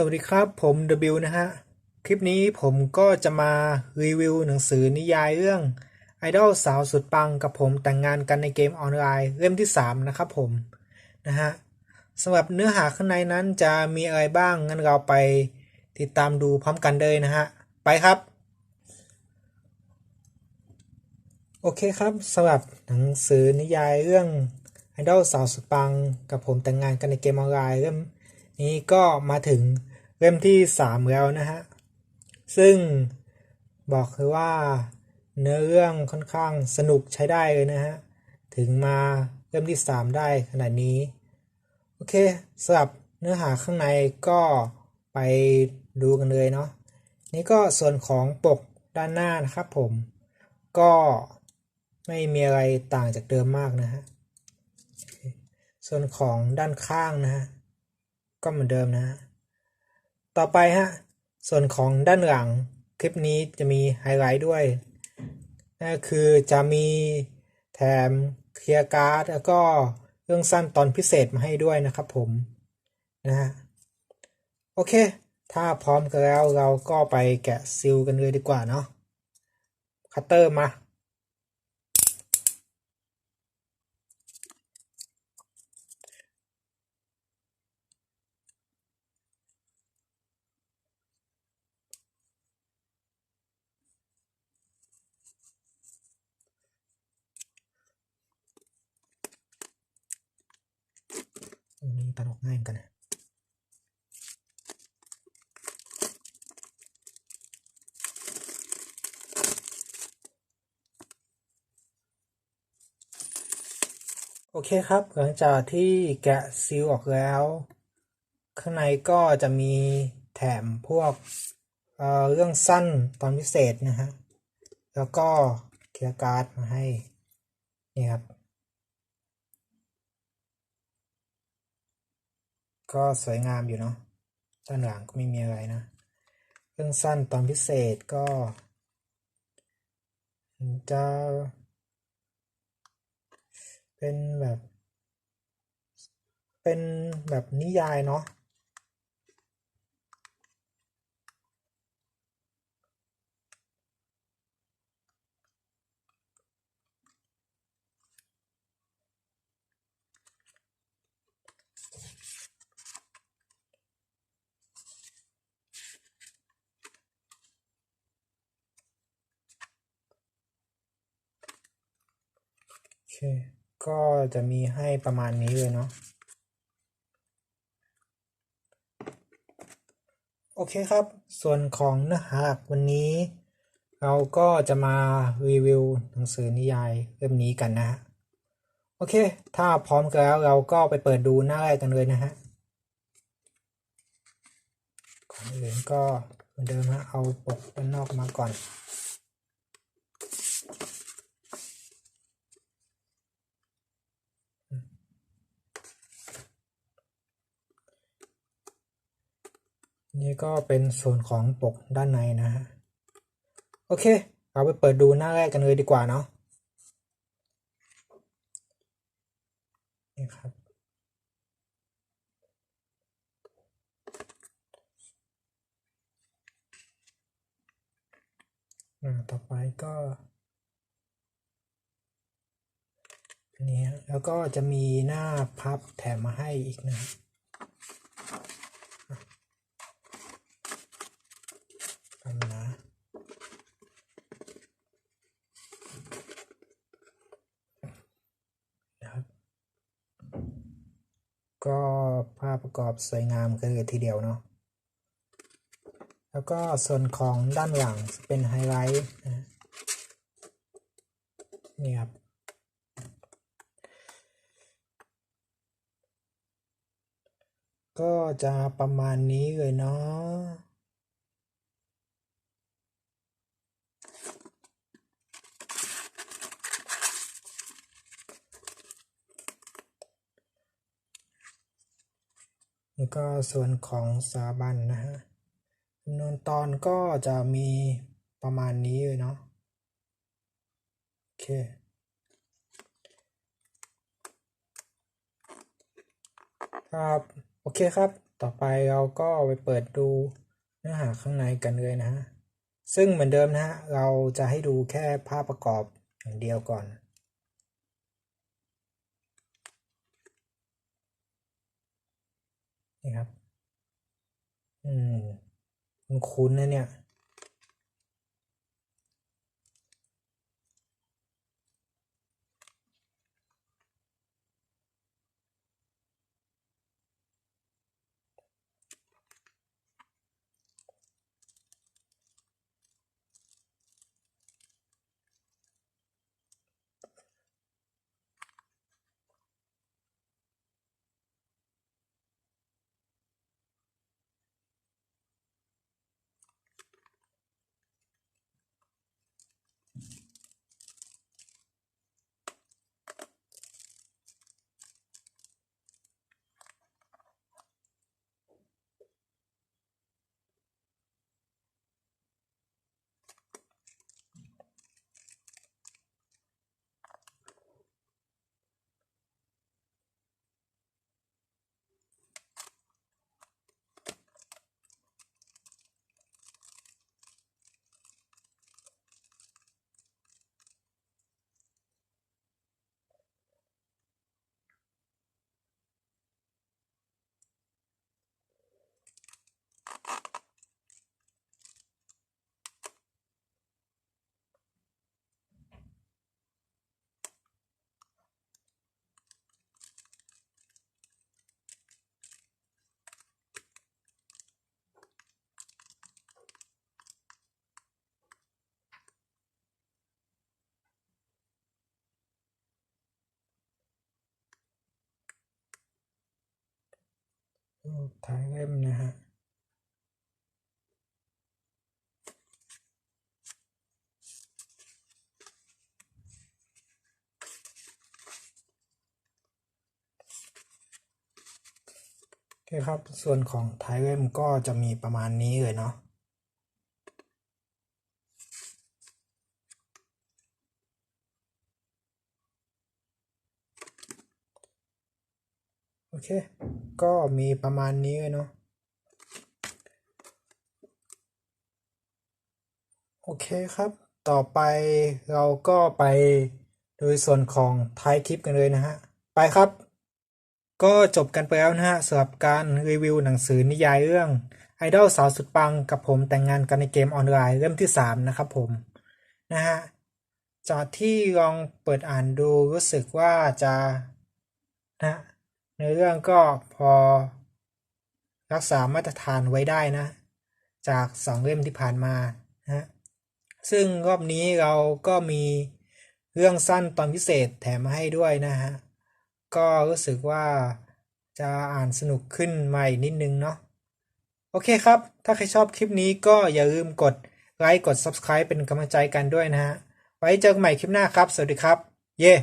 สวัสดีครับผม W นะฮะ คลิปนี้ผมก็จะมารีวิวหนังสือนิยายเรื่องไอดอลสาวสุดปังกับผมแต่งงานกันในเกมออนไลน์เล่มที่ 3 นะครับผม นะฮะสำหรับเนื้อหาข้างในนั้นจะมีอะไรบ้าง งั้นเราไปติดตามดูพร้อมกันเลยนะฮะ ไปครับ โอเคครับสำหรับหนังสือนิยายเรื่องไอดอลสาวสุดปังกับผมแต่งงานกันในเกมออนไลน์เล่มนี้ก็มาถึง เล่มที่3แล้วนะฮะ ซึ่งบอกเลยว่าเนื้อเรื่องค่อนข้างสนุกใช้ได้เลยนะฮะ ถึงมาเล่มที่3ได้ขนาดนี้ โอเคสำหรับเนื้อหาข้างในก็ไปดูกันเลยเนาะนี่ก็ส่วนของปกด้านหน้านะครับผม ก็ไม่มีอะไรต่างจากเดิมมากนะฮะส่วนของด้านข้างนะฮะก็เหมือนเดิมนะฮะ ต่อไปฮะ ส่วนของด้านหลังคลิปนี้จะมีไฮไลท์ด้วยนั่นคือจะมีแถมเคลียร์การ์ดแล้วก็เรื่องสั้นตอนพิเศษมาให้ด้วยนะครับผมนะฮะโอเค ถ้าพร้อมกันแล้วเราก็ไปแกะซิลกันเลยดีกว่าเนาะคัตเตอร์มา ตัดออกง่ายเหมือนกันนะโอเคครับ หลังจากที่แกะซีลออกแล้ว ข้างในก็จะมีแถมพวกเอ่อเรื่องสั้นตอนพิเศษนะฮะ แล้วก็เคียร์การ์ดมาให้ นี่ครับ ก็สวยงามอยู่เนาะด้านหลังก็ไม่มีอะไรนะเรื่องสั้นตอนพิเศษก็จะเป็นแบบ เป็นแบบนิยายเนาะ อเค ก็จะมีให้ประมาณนี้เลยเนาะ โอเคครับ ส่วนของเนื้อหาหลักวันนี้ เราก็จะมารีวิวหนังสือนิยายเล่มนี้กันนะฮะ โอเค ถ้าพร้อมกันแล้วเราก็ไปเปิดดูหน้าแรกกันเลยนะฮะก่อนอื่นก็เหมือนเดิมฮะ เอาปกด้านนอกมาก่อน นี่ก็เป็นส่วนของปกด้านในนะฮะ โอเคเราไปเปิดดูหน้าแรกกันเลยดีกว่าเนาะ นี่ครับอ่าต่อไปก็อันนี้ฮะแล้วก็จะมีหน้าพับแถมมาให้อีกนะทำนะ นะครับ ก็ภาพประกอบสวยงามกันเลยทีเดียวเนาะแล้วก็ส่วนของด้านหลังเป็นไฮไลท์นะนี่ครับก็จะประมาณนี้เลยเนาะ นี่ก็ส่วนของสถาบันนะฮะจำนวนตอนก็จะมีประมาณนี้เลยเนาะโอเคครับโอเคครับ ต่อไปเราก็ไปเปิดดูเนื้อหาข้างในกันเลยนะฮะซึ่งเหมือนเดิมนะฮะเราจะให้ดูแค่ภาพประกอบอย่างเดียวก่อน นี่ครับ อืม มันคุ้นนะเนี่ย รูปท้งเล่มนะฮะโอเคครับ ส่วนของท้ายเล่มก็จะมีประมาณนี้เลยเนาะ อเค ก็มีประมาณนี้เลยเนาะ โอเคครับ ต่อไปเราก็ไปโดยส่วนของท้ายคลิปกันเลยนะฮะ ไปครับ ก็จบกันไปแล้วนะฮะสำหรับการรีวิวหนังสือนิยายเรื่องไอดอลสาวสุดปังกับผมแต่งงานกันในเกมออนไลน์เล่มที่ 3 นะครับผม นะฮะ จากที่ลองเปิดอ่านดูรู้สึกว่าจะนะ ในอเรื่องก็พอ รักษามาตรฐานไว้ได้นะ จากสองเล่มที่ผ่านมานะฮะซึ่งรอบนี้เราก็มีเรื่องสั้นตอนพิเศษแถมมาให้ด้วยนะฮะ ก็รู้สึกว่าจะอ่านสนุกขึ้นมาอีกนิดนึงเนาะ โอเคครับ ถ้าใครชอบคลิปนี้ก็อย่าลืมกดไลค์ กด Subscribe เป็นกำลังใจกันด้วยนะฮะ ไว้เจอกันใหม่คลิปหน้าครับ สวัสดีครับ เย้